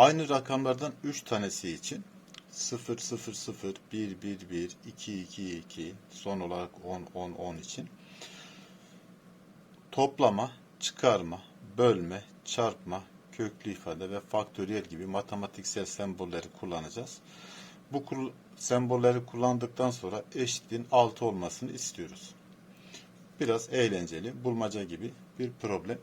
Aynı rakamlardan 3 tanesi için 0 0 0 1 1 1 2 2 2 son olarak 10 10 10 için toplama, çıkarma, bölme, çarpma, köklü ifade ve faktöriyel gibi matematiksel sembolleri kullanacağız. Bu sembolleri kullandıktan sonra eşitliğin 6 olmasını istiyoruz. Biraz eğlenceli, bulmaca gibi bir problem.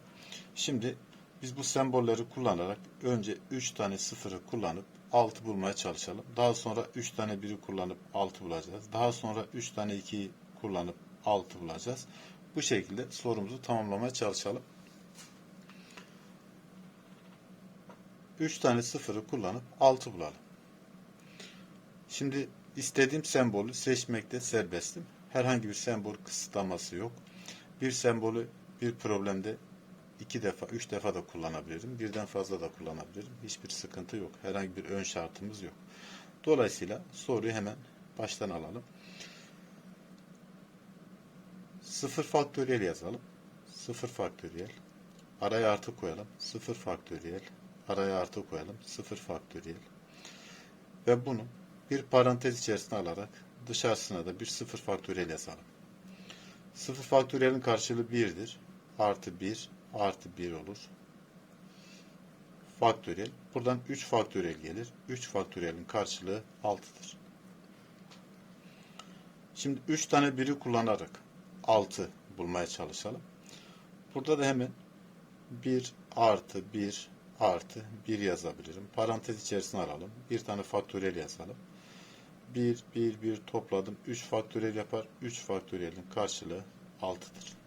Şimdi biz bu sembolleri kullanarak önce 3 tane sıfırı kullanıp 6 bulmaya çalışalım. Daha sonra 3 tane 1'i kullanıp 6 bulacağız. Daha sonra 3 tane 2'yi kullanıp 6 bulacağız. Bu şekilde sorumuzu tamamlamaya çalışalım. 3 tane sıfırı kullanıp 6 bulalım. Şimdi istediğim sembolü seçmekte serbestim. Herhangi bir sembol kısıtlaması yok. Bir sembolü bir problemde iki defa, üç defa da kullanabilirim. Birden fazla da kullanabilirim. Hiçbir sıkıntı yok. Herhangi bir ön şartımız yok. Dolayısıyla soruyu hemen baştan alalım. Sıfır faktöriyel yazalım. Sıfır faktöriyel. Araya artı koyalım. Sıfır faktöriyel. Araya artı koyalım. Sıfır faktöriyel. Ve bunu bir parantez içerisine alarak dışarısına da bir sıfır faktöriyel yazalım. Sıfır faktöriyelin karşılığı 1'dir. Artı 1 artı 1 olur. Faktöriyel. Buradan 3 faktöriyel gelir. 3 faktöriyelin karşılığı 6'dır. Şimdi 3 tane 1'i kullanarak 6 bulmaya çalışalım. Burada da hemen 1 artı 1 artı 1 yazabilirim. Parantez içerisine alalım. Bir tane faktöriyel yazalım. 1, 1, 1 topladım. 3 faktöriyel yapar. 3 faktöriyelin karşılığı 6'dır.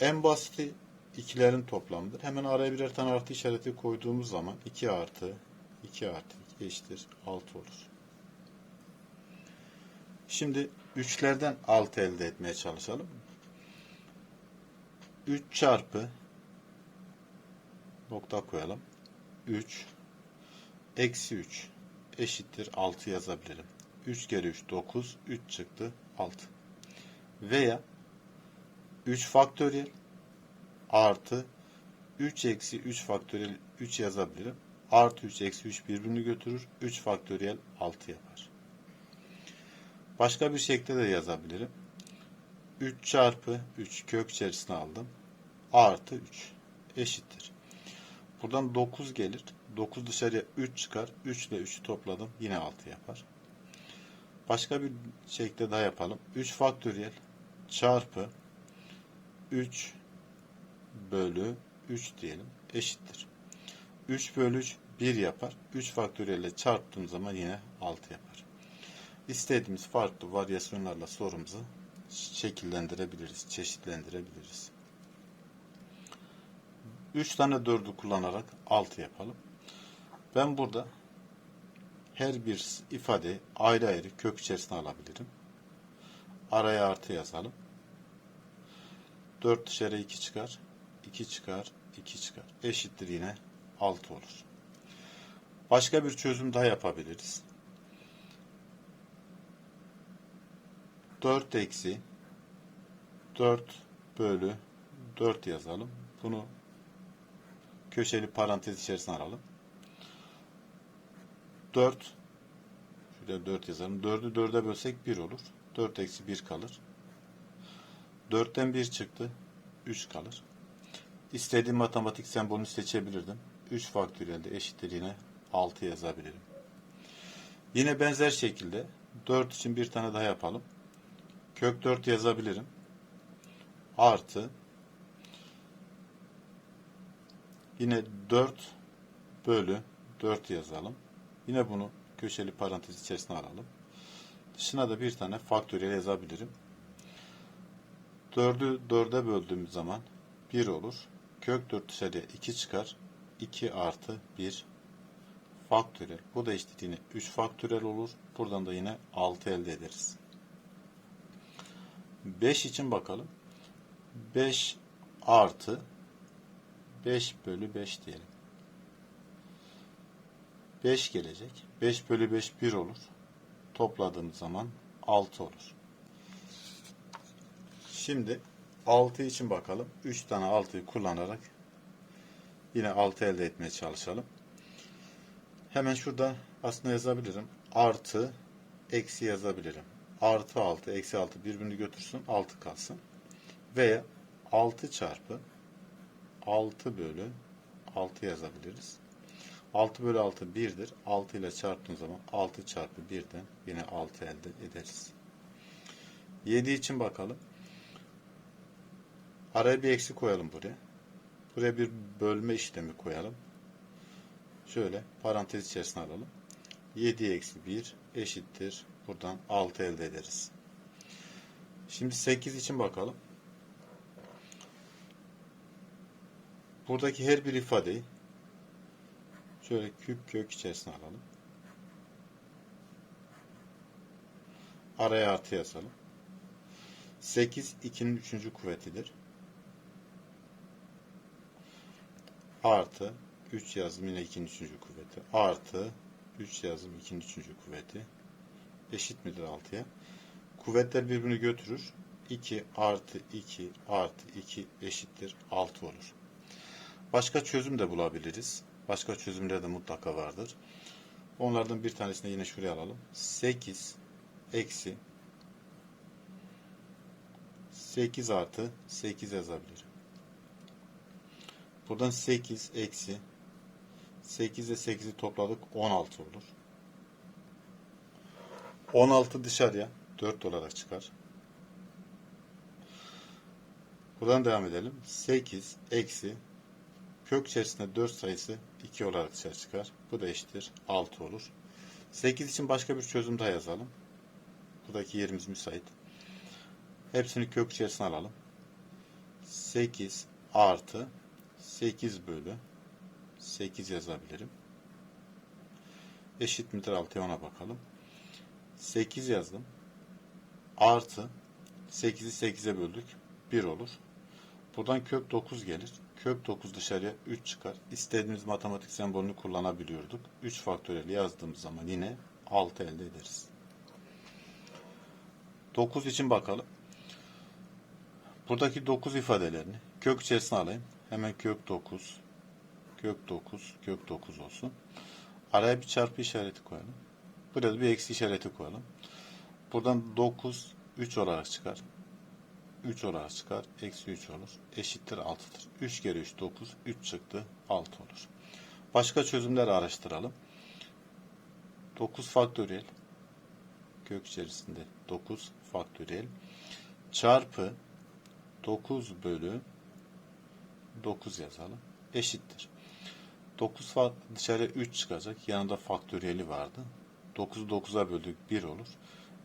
En basiti ikilerin toplamıdır. Hemen araya birer tane artı işareti koyduğumuz zaman 2 artı 2 artı 2 eşittir 6 olur. Şimdi 3'lerden 6 elde etmeye çalışalım. 3 çarpı nokta koyalım. 3 eksi 3 eşittir 6 yazabilirim. 3 kere 3 9 3 çıktı 6. Veya 3 faktöriyel artı 3 eksi 3 faktöriyel 3 yazabilirim. Artı 3 eksi 3 birbirini götürür. 3 faktöriyel 6 yapar. Başka bir şekilde de yazabilirim. 3 çarpı 3 kök içerisine aldım. Artı 3 eşittir. Buradan 9 gelir. 9 dışarıya 3 çıkar. 3 ile 3'ü topladım. Yine 6 yapar. Başka bir şekilde daha yapalım. 3 faktöriyel çarpı 3 bölü 3 diyelim eşittir. 3 bölü 3 1 yapar. 3 faktöriyelle çarptığım zaman yine 6 yapar. İstediğimiz farklı varyasyonlarla sorumuzu şekillendirebiliriz, çeşitlendirebiliriz. 3 tane 4'ü kullanarak 6 yapalım. Ben burada her bir ifade ayrı ayrı kök içerisine alabilirim. Araya artı yazalım. 4 dışarı 2 çıkar. 2 çıkar. 2 çıkar. Eşittir yine 6 olur. Başka bir çözüm daha yapabiliriz. 4 eksi 4 bölü 4 yazalım. Bunu köşeli parantez içerisine alalım. 4 şuraya 4 yazalım. 4'ü 4'e bölsek 1 olur. 4 eksi 1 kalır. 4'ten 1 çıktı. 3 kalır. İstediğim matematik sembolünü seçebilirdim. 3 faktöriyelde eşittir yine 6 yazabilirim. Yine benzer şekilde 4 için bir tane daha yapalım. Kök 4 yazabilirim. Artı yine 4 bölü 4 yazalım. Yine bunu köşeli parantez içerisine alalım. Dışına da bir tane faktöriyel yazabilirim. 4'ü 4'e böldüğümüz zaman 1 olur. Kök 4 dışarıya 2 çıkar. 2 artı 1 faktörel. Bu da işte yine 3 faktörel olur. Buradan da yine 6 elde ederiz. 5 için bakalım. 5 artı 5 bölü 5 diyelim. 5 gelecek. 5 bölü 5 1 olur. Topladığımız zaman 6 olur. Şimdi 6 için bakalım. 3 tane 6'yı kullanarak Yine 6 elde etmeye çalışalım. Hemen şurada aslında yazabilirim. Artı eksi yazabilirim. Artı 6 eksi 6 birbirini götürsün 6 kalsın. Veya 6 çarpı 6 bölü 6 yazabiliriz. 6 bölü 6 1'dir. 6 ile çarptığım zaman 6 çarpı 1'den yine 6 elde ederiz. 7 için bakalım. Araya bir eksi koyalım buraya. Buraya bir bölme işlemi koyalım. Şöyle parantez içerisine alalım. 7 eksi 1 eşittir. Buradan 6 elde ederiz. Şimdi 8 için bakalım. Buradaki her bir ifadeyi şöyle küp kök içerisine alalım. Araya artı yazalım. 8 2'nin 3. kuvvetidir. Artı 3 yazdım yine 2'nin 3. kuvveti. Artı 3 yazdım 2'nin 3. kuvveti. Eşit midir 6'ya? Kuvvetler birbirini götürür. 2 artı 2 artı 2 eşittir 6 olur. Başka çözüm de bulabiliriz. Başka çözümler de mutlaka vardır. Onlardan bir tanesini yine şuraya alalım. 8 eksi 8 artı 8 yazabilirim. Buradan 8 eksi 8 ile 8'i topladık 16 olur. 16 dışarıya 4 olarak çıkar. Buradan devam edelim. 8 eksi kök içerisinde 4 sayısı 2 olarak dışarı çıkar. Bu da eşittir 6 olur. 8 için başka bir çözüm daha yazalım. Buradaki yerimiz müsait. Hepsini kök içerisine alalım. 8 artı 8 bölü 8 yazabilirim. Eşit midir 6'ya ona bakalım. 8 yazdım. Artı 8'i 8'e böldük. 1 olur. Buradan kök 9 gelir. Kök 9 dışarıya 3 çıkar. İstediğimiz matematik sembolünü kullanabiliyorduk. 3 faktöriyel yazdığımız zaman yine 6 elde ederiz. 9 için bakalım. Buradaki 9 ifadelerini kök içerisine alayım. Hemen kök 9, kök 9, kök 9 olsun. Araya bir çarpı işareti koyalım. Buraya da bir eksi işareti koyalım. Buradan 9, 3 olarak çıkar. 3 olarak çıkar. Eksi 3 olur. Eşittir 6'dır. 3 kere 3 9. 3 çıktı. 6 olur. Başka çözümler araştıralım. 9 faktöriyel kök içerisinde 9 faktöriyel çarpı 9 bölü 9 yazalım. Eşittir. 9 fa- dışarıya 3 çıkacak. Yanında faktöriyeli vardı. 9'u 9'a böldük 1 olur.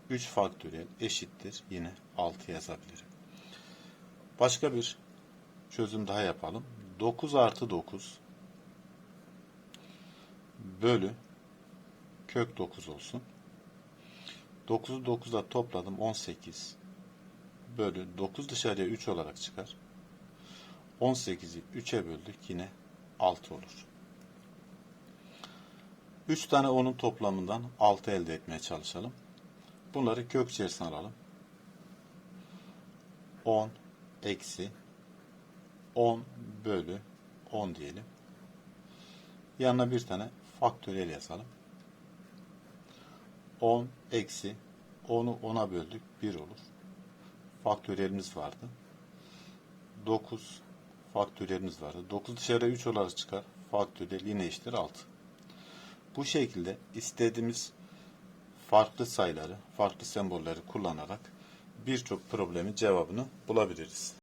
3 faktöriyel eşittir. Yine 6 yazabilirim. Başka bir çözüm daha yapalım. 9 artı 9 bölü kök 9 olsun. 9'u 9'a topladım 18 bölü 9 dışarıya 3 olarak çıkar. 18'i 3'e böldük yine 6 olur. 3 tane 10'un toplamından 6 elde etmeye çalışalım. Bunları kök içerisine alalım. 10 eksi 10 bölü 10 diyelim. Yanına bir tane faktöriyel yazalım. 10 eksi 10'u 10'a böldük 1 olur. Faktöriyelimiz vardı. 9 faktöriyelimiz vardı. 9 dışarıya 3 olarak çıkar. Faktöriyel yine eşittir 6. Bu şekilde istediğimiz farklı sayıları, farklı sembolleri kullanarak birçok problemin cevabını bulabiliriz.